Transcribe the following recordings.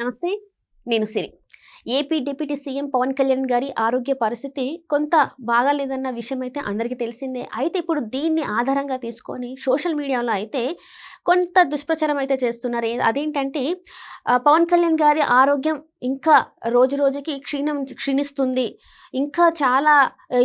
నమస్తే. నేను Siri. AP deputy CM Pavan Kalyan గారి ఆరోగ్య పరిస్థితి కొంత బాగాలేదన్న విషయం అయితే అందరికీ తెలిసిందే. అయితే ఇప్పుడు దీన్ని ఆధారంగా తీసుకొని సోషల్ మీడియాలో అయితే కొంత దుష్ప్రచారం అయితే చేస్తున్నారు. అదేంటంటే పవన్ కళ్యాణ్ గారి ఆరోగ్యం ఇంకా రోజు రోజుకి క్షీణం క్షీణిస్తుంది. ఇంకా చాలా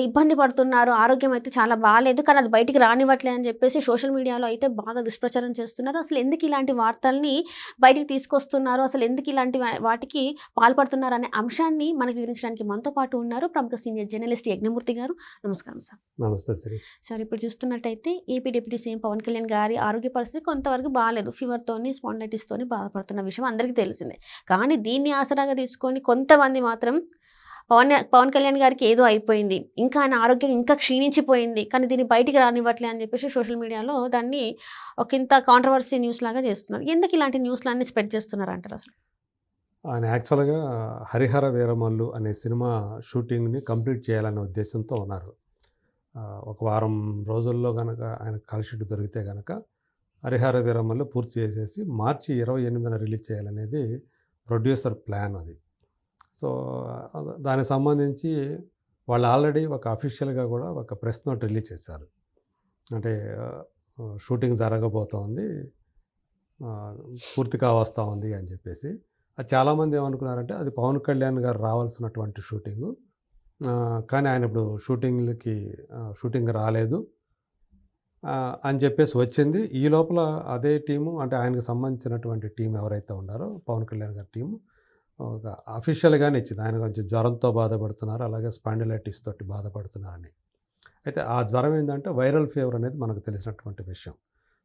ఇబ్బంది పడుతున్నారు. ఆరోగ్యం అయితే చాలా బాగాలేదు కానీ అది బయటికి రానివ్వట్లే అని చెప్పేసి సోషల్ మీడియాలో అయితే బాగా దుష్ప్రచారం చేస్తున్నారు. అసలు ఎందుకు ఇలాంటి వార్తల్ని బయటికి తీసుకొస్తున్నారు? అసలు ఎందుకు ఇలాంటి వాటికి పాల్పడుతున్నారు అనే అంశాన్ని మనకు వివరించడానికి మనతో పాటు ఉన్నారు ప్రముఖ సీనియర్ జర్నలిస్ట్ యజ్ఞమూర్తి గారు. నమస్కారం సార్. నమస్తే సరే. సార్ ఇప్పుడు చూస్తున్నట్టయితే AP deputy CM Pavan Kalyan గారి ఆరోగ్య పరిస్థితి కొంతవరకు బాగాలేదు ఫీవర్తోని స్పాండైటిస్తోని బాధపడుతున్న విషయం అందరికీ తెలిసిందే. కానీ దీన్ని ఆసరాగా తీసుకొని కొంతమంది మాత్రం పవన్ పవన్ కళ్యాణ్ గారికి ఏదో అయిపోయింది. ఇంకా ఆయన ఆరోగ్యం ఇంకా క్షీణించిపోయింది. కానీ దీన్ని బయటికి రానివ్వట్లే అని చెప్పేసి సోషల్ మీడియాలో దాన్ని ఒక ఇంత కాంట్రవర్సీ న్యూస్ లాగా చేస్తున్నారు. ఎందుకు ఇలాంటి న్యూస్లన్నీ స్ప్రెడ్ చేస్తున్నారు అంటారు అసలు? ఆయన యాక్చువల్గా హరిహర వీరమల్లు అనే సినిమా షూటింగ్ని కంప్లీట్ చేయాలనే ఉద్దేశంతో ఉన్నారు. ఒక వారం రోజుల్లో కనుక ఆయన కాల్షీట్ దొరికితే కనుక హరిహర వీరమల్లు పూర్తి చేసేసి మార్చి ఇరవై ఎనిమిదిన రిలీజ్ చేయాలనేది ప్రొడ్యూసర్ ప్లాన్ అది. సో దానికి సంబంధించి వాళ్ళు ఆల్రెడీ ఒక అఫీషియల్గా కూడా ఒక ప్రెస్ నోట్ రిలీజ్ చేశారు. అంటే షూటింగ్ జరగబోతోంది పూర్తి పూర్తిగా వస్తూ ఉంది అని చెప్పేసి. అది చాలామంది ఏమనుకున్నారంటే అది పవన్ కళ్యాణ్ గారు రావాల్సినటువంటి షూటింగు. కానీ ఆయన ఇప్పుడు షూటింగ్లకి షూటింగ్ రాలేదు. అని చెప్పేసి వచ్చింది. ఈ లోపల అదే టీము అంటే ఆయనకు సంబంధించినటువంటి టీం ఎవరైతే ఉన్నారో పవన్ కళ్యాణ్ గారి టీము ఒక అఫీషియల్గానే ఇచ్చింది. ఆయన కొంచెం జ్వరంతో బాధపడుతున్నారు అలాగే స్పాండిలైటిస్ తోటి బాధపడుతున్నారని. అయితే ఆ జ్వరం ఏంటంటే వైరల్ ఫీవర్ అనేది మనకు తెలిసినటువంటి విషయం.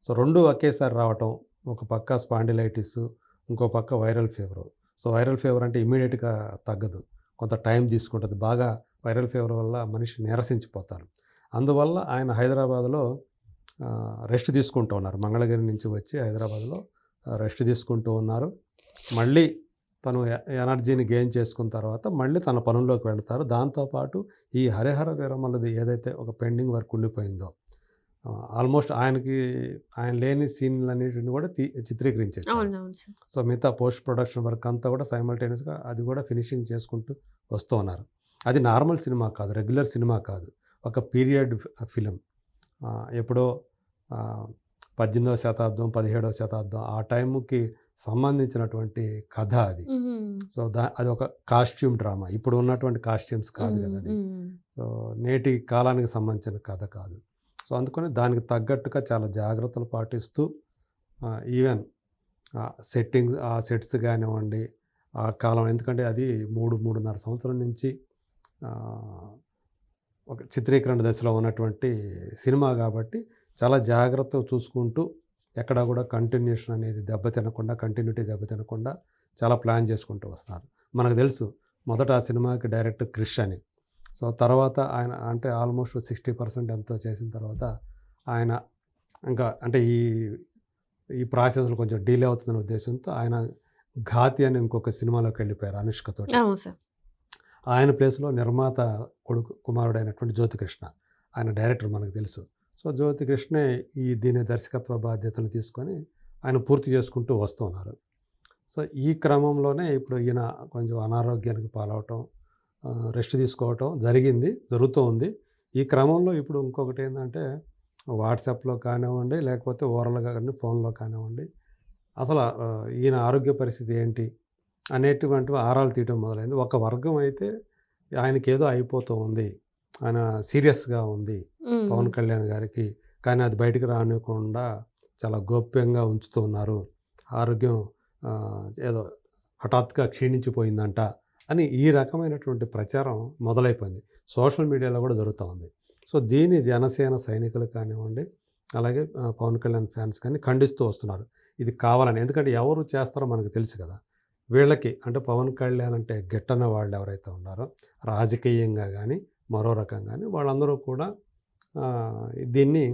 సో రెండు ఒకేసారి రావటం ఒక పక్క స్పాండిలైటిస్ ఇంకో పక్క viral fever so viral fever అంటే ఇమీడియట్గా తగ్గదు. కొంత టైం తీసుకుంటుంది. బాగా వైరల్ ఫీవర్ వల్ల మనిషి నీరసించిపోతారు. అందువల్ల ఆయన హైదరాబాద్లో రెస్ట్ తీసుకుంటూ ఉన్నారు. మంగళగిరి నుంచి వచ్చి హైదరాబాద్లో రెస్ట్ తీసుకుంటూ ఉన్నారు. మళ్ళీ తను ఎనర్జీని గెయిన్ చేసుకున్న తర్వాత మళ్ళీ తన పనుల్లోకి వెళ్తారు. దాంతోపాటు ఈ హరిహర వీరమల్లది ఏదైతే ఒక పెండింగ్ వర్క్ ఉండిపోయిందో ఆల్మోస్ట్ ఆయనకి ఆయన లేని కూడా చిత్రీకరించేసారు అవును అవును సార్. సో మిగతా పోస్ట్ ప్రొడక్షన్ వర్క్ అంతా కూడా సైమల్టేనియస్గా అది కూడా ఫినిషింగ్ చేసుకుంటూ వస్తూ ఉన్నారు. అది నార్మల్ సినిమా కాదు రెగ్యులర్ సినిమా కాదు. ఒక పీరియడ్ ఫిలిం. ఎప్పుడో పద్దెనిమిదవ శతాబ్దం పదిహేడవ శతాబ్దం ఆ టైంకి సంబంధించినటువంటి కథ అది. సో దా అది ఒక కాస్ట్యూమ్ డ్రామా. ఇప్పుడు ఉన్నటువంటి కాస్ట్యూమ్స్ కాదు కదా అది. సో నేటి కాలానికి సంబంధించిన కథ కాదు. సో అందుకని దానికి తగ్గట్టుగా చాలా జాగ్రత్తలు పాటిస్తూ ఈవెన్ సెట్టింగ్స్ ఆ సెట్స్ కానివ్వండి ఆ కాలం. ఎందుకంటే అది మూడు మూడున్నర సంవత్సరం నుంచి ఒక చిత్రీకరణ దశలో ఉన్నటువంటి సినిమా కాబట్టి చాలా జాగ్రత్తగా చూసుకుంటూ ఎక్కడా కూడా కంటిన్యూషన్ అనేది దెబ్బతినకుండా కంటిన్యూటీ దెబ్బతినకుండా చాలా ప్లాన్ చేసుకుంటూ వస్తున్నారు మనకు తెలుసు మొదట ఆ సినిమాకి డైరెక్ట్ క్రిష్ అని. సో తర్వాత ఆయన అంటే ఆల్మోస్ట్ సిక్స్టీ పర్సెంట్ ఎంతో చేసిన తర్వాత ఆయన ఇంకా అంటే ఈ ఈ ప్రాసెస్లో కొంచెం డీలే అవుతుందనే ఉద్దేశంతో ఆయన ఘాతి అని ఇంకొక సినిమాలోకి వెళ్ళిపోయారు అనుష్కతో ఆయన ప్లేస్లో నిర్మాత కొడుకు కుమారుడైనటువంటి జ్యోతికృష్ణ ఆయన డైరెక్టర్ మనకు తెలుసు. సో జ్యోతికృష్ణే ఈ దీని దర్శకత్వ బాధ్యతలు తీసుకొని ఆయన పూర్తి చేసుకుంటూ వస్తున్నారు సో ఈ క్రమంలోనే ఇప్పుడు ఈయన కొంచెం అనారోగ్యానికి పాలవటం రెస్ట్ తీసుకోవటం జరిగింది జరుగుతూ ఉంది. ఈ క్రమంలో ఇప్పుడు ఇంకొకటి ఏంటంటే వాట్సాప్లో కానివ్వండి లేకపోతే ఓరల్గా కానీ ఫోన్లో కానివ్వండి అసలు ఈయన ఆరోగ్య పరిస్థితి ఏంటి అనేటువంటివి ఆరాలు తీయటం మొదలైంది. ఒక వర్గం అయితే ఆయనకి ఏదో అయిపోతూ ఉంది. ఆయన సీరియస్గా ఉంది. పవన్ కళ్యాణ్ గారికి. కానీ అది బయటికి రానివ్వకుండా చాలా గోప్యంగా ఉంచుతూ ఉన్నారు. ఆరోగ్యం ఏదో హఠాత్తుగా క్షీణించిపోయిందంట అని ఈ రకమైనటువంటి ప్రచారం మొదలైపోయింది. సోషల్ మీడియాలో కూడా జరుగుతూ ఉంది. సో దీని జనసేన సైనికులు కానివ్వండి అలాగే పవన్ కళ్యాణ్ ఫ్యాన్స్ కానీ ఖండిస్తూ వస్తున్నారు. ఇది కావాలని. ఎందుకంటే ఎవరు చేస్తారో మనకు తెలుసు కదా. వీళ్ళకి అంటే పవన్ కళ్యాణ్ అంటే గిట్టన వాళ్ళు ఎవరైతే ఉన్నారో రాజకీయంగా కానీ మరో రకంగానే వాళ్ళందరూ కూడా దీన్ని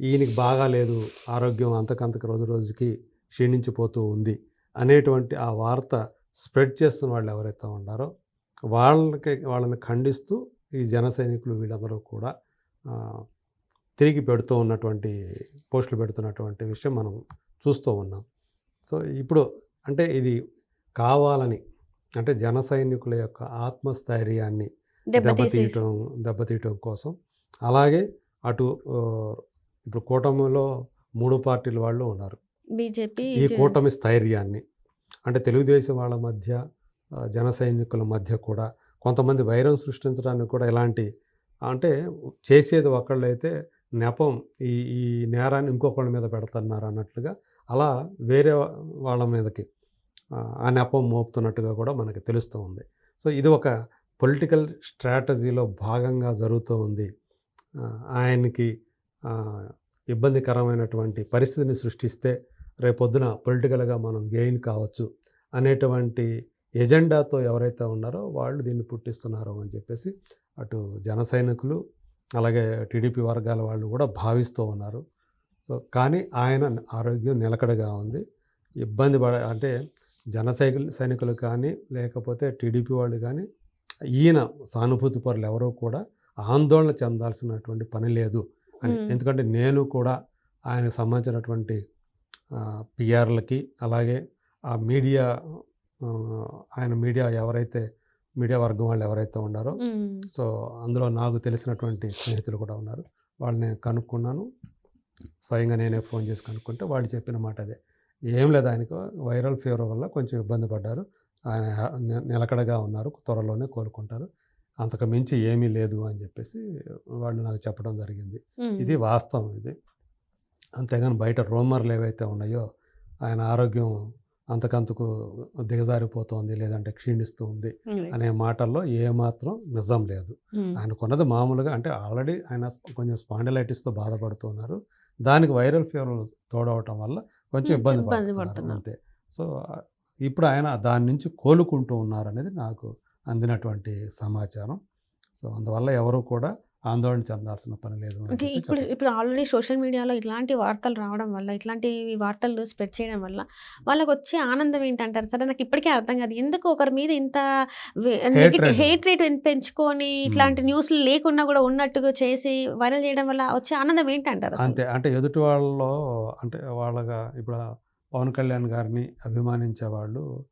ఈయనకి బాగాలేదు ఆరోగ్యం అంతకంతకు రోజు రోజుకి క్షీణించిపోతూ ఉంది అనేటువంటి ఆ వార్త స్ప్రెడ్ చేస్తున్న వాళ్ళు ఎవరైతే ఉన్నారో వాళ్ళకి వాళ్ళని ఖండిస్తూ ఈ జన సైనికులు వీళ్ళందరూ కూడా తిరిగి పెడుతూ ఉన్నటువంటి పోస్టులు పెడుతున్నటువంటి విషయం మనం చూస్తూ ఉన్నాం. సో ఇప్పుడు అంటే ఇది కావాలని అంటే జన సైనికుల యొక్క ఆత్మస్థైర్యాన్ని దెబ్బతీయటం దెబ్బతీయటం కోసం. అలాగే అటు ఇప్పుడు కూటమిలో మూడు పార్టీల వాళ్ళు ఉన్నారు. బీజేపీ ఈ కూటమి స్థైర్యాన్ని అంటే తెలుగుదేశం వాళ్ళ మధ్య జన సైనికుల మధ్య కూడా కొంతమంది వైరం సృష్టించడానికి కూడా ఇలాంటి అంటే చేసేది ఒకళ్ళైతే నెపం ఈ ఈ నేరాన్ని ఇంకొకళ్ళ మీద పెడుతున్నారు అన్నట్లుగా అలా వేరే వాళ్ళ మీదకి ఆ, ఆ నెపం మోపుతున్నట్టుగా కూడా మనకి తెలుస్తూ ఉంది. సో ఇది ఒక పొలిటికల్ స్ట్రాటజీలో భాగంగా జరుగుతూ ఉంది. ఆయనకి ఇబ్బందికరమైనటువంటి పరిస్థితిని సృష్టిస్తే రేపొద్దున పొలిటికల్గా మనం గెయిన్ కావచ్చు అనేటువంటి ఎజెండాతో ఎవరైతే ఉన్నారో వాళ్ళు దీన్ని పుట్టిస్తున్నారు అని చెప్పేసి అటు జన సైనికులు అలాగే టీడీపీ వర్గాల వాళ్ళు కూడా భావిస్తూ ఉన్నారు. సో కానీ ఆయన ఆరోగ్యం నిలకడగా ఉంది. ఇబ్బంది పడ అంటే జన సైనికులు కానీ లేకపోతే టీడీపీ వాళ్ళు కానీ ఈయన సానుభూతి పరులు ఎవరో కూడా ఆందోళన చెందాల్సినటువంటి పని లేదు అని. ఎందుకంటే నేను కూడా ఆయనకు సంబంధించినటువంటి పిఆర్లకి అలాగే ఆ మీడియా ఆయన మీడియా ఎవరైతే మీడియా వర్గం వాళ్ళు ఎవరైతే ఉన్నారో. సో అందులో నాకు తెలిసినటువంటి స్నేహితులు కూడా ఉన్నారు. వాళ్ళని కనుక్కున్నాను. స్వయంగా నేనే ఫోన్ చేసి కనుక్కుంటే వాళ్ళు చెప్పిన మాట అదే. ఏం లేదు ఆయనకు వైరల్ ఫీవర్ వల్ల కొంచెం ఇబ్బంది పడ్డారు. ఆయన నిలకడగా ఉన్నారు త్వరలోనే కోలుకుంటారు అంతకు మించి ఏమీ లేదు అని చెప్పేసి వాళ్ళు నాకు చెప్పడం జరిగింది. ఇది వాస్తవం ఇది అంతేగాని బయట రూమర్లు ఏవైతే ఉన్నాయో ఆయన ఆరోగ్యం అంతకంతకు దిగజారిపోతోంది లేదంటే క్షీణిస్తూ ఉంది. అనే మాటల్లో ఏమాత్రం నిజం లేదు. ఆయనకున్నది మామూలుగా అంటే ఆల్రెడీ ఆయన కొంచెం స్పాండిలైటిస్తో బాధపడుతున్నారు దానికి వైరల్ ఫీవర్ తోడవటం వల్ల కొంచెం ఇబ్బంది పడుతున్నారు పడుతున్నారు. అంతే సో ఇప్పుడు ఆయన దాని నుంచి కోలుకుంటూ ఉన్నారు అనేది నాకు అందినటువంటి సమాచారం సో అందువల్ల ఎవరు కూడా ఆందోళన చెందాల్సిన పని లేదు అంటే ఇప్పుడు. ఇప్పుడు ఆల్రెడీ సోషల్ మీడియాలో ఇట్లాంటి వార్తలు రావడం వల్ల ఇట్లాంటి వార్తలు స్ప్రెడ్ చేయడం వల్ల వాళ్ళకి వచ్చే ఆనందం ఏంటంటారు సరే నాకు ఇప్పటికే అర్థం కాదు ఎందుకు ఒకరి మీద ఇంత. హేట్ రేట్ పెంచుకొని ఇట్లాంటి న్యూస్లు లేకున్నా కూడా ఉన్నట్టుగా చేసి వైరల్ చేయడం వల్ల వచ్చే ఆనందం ఏంటంటారు? అంతే అంటే ఎదుటి వాళ్ళలో అంటే వాళ్ళగా ఇప్పుడు పవన్ కళ్యాణ్ గారిని అభిమానించే వాళ్ళు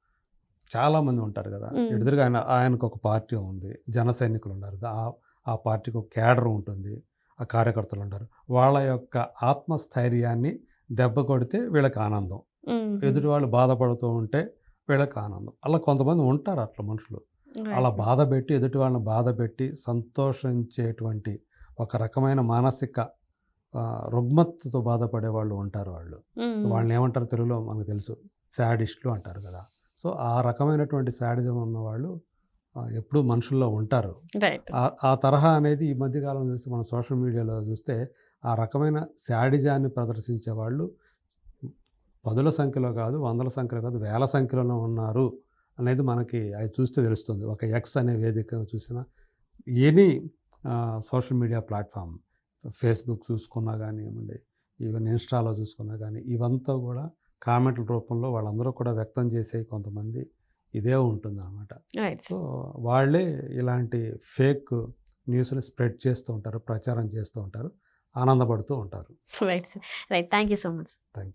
చాలామంది ఉంటారు కదా. ఎదురుగా ఆయన ఆయనకు ఒక పార్టీ ఉంది. జన సైనికులు ఉన్నారు. ఆ ఆ పార్టీకి ఒక క్యాడర్ ఉంటుంది. ఆ కార్యకర్తలు ఉంటారు. వాళ్ళ యొక్క ఆత్మస్థైర్యాన్ని దెబ్బ కొడితే వీళ్ళకి ఆనందం. ఎదుటి వాళ్ళు బాధపడుతూ ఉంటే వీళ్ళకి ఆనందం. అలా కొంతమంది ఉంటారు అట్లా మనుషులు. అలా బాధ పెట్టి ఎదుటి వాళ్ళని బాధ పెట్టి సంతోషించేటువంటి ఒక రకమైన మానసిక రుగ్మతతో బాధపడే వాళ్ళు ఉంటారు వాళ్ళు. సో వాళ్ళని ఏమంటారు తెలుగులో? మనకు తెలుసు. శాడిస్టులు అంటారు కదా. సో ఆ రకమైనటువంటి శాడిజం ఉన్న వాళ్ళు ఎప్పుడూ మనుషుల్లో ఉంటారు. ఆ- తరహా అనేది ఈ మధ్యకాలం చూస్తే మనం సోషల్ మీడియాలో చూస్తే ఆ రకమైన శాడిజాన్ని ప్రదర్శించే వాళ్ళు పదుల సంఖ్యలో కాదు వందల సంఖ్యలో కాదు వేల సంఖ్యలో ఉన్నారు అనేది మనకి అది చూస్తే తెలుస్తుంది. ఒక ఎక్స్ అనే వేదిక చూసిన any social media platform. Facebook చూసుకున్నా కానివ్వండి ఈవెన్ ఇన్స్టాలో చూసుకున్నా కానీ ఇవంతా కూడా కామెంట్ల రూపంలో వాళ్ళందరూ కూడా వ్యక్తం చేసే కొంతమంది ఇదే ఉంటుంది అనమాట సో వాళ్ళే ఇలాంటి ఫేక్ న్యూస్ని స్ప్రెడ్ చేస్తూ ఉంటారు ప్రచారం చేస్తూ ఉంటారు ఆనందపడుతూ ఉంటారు. Right right thank you so much thank you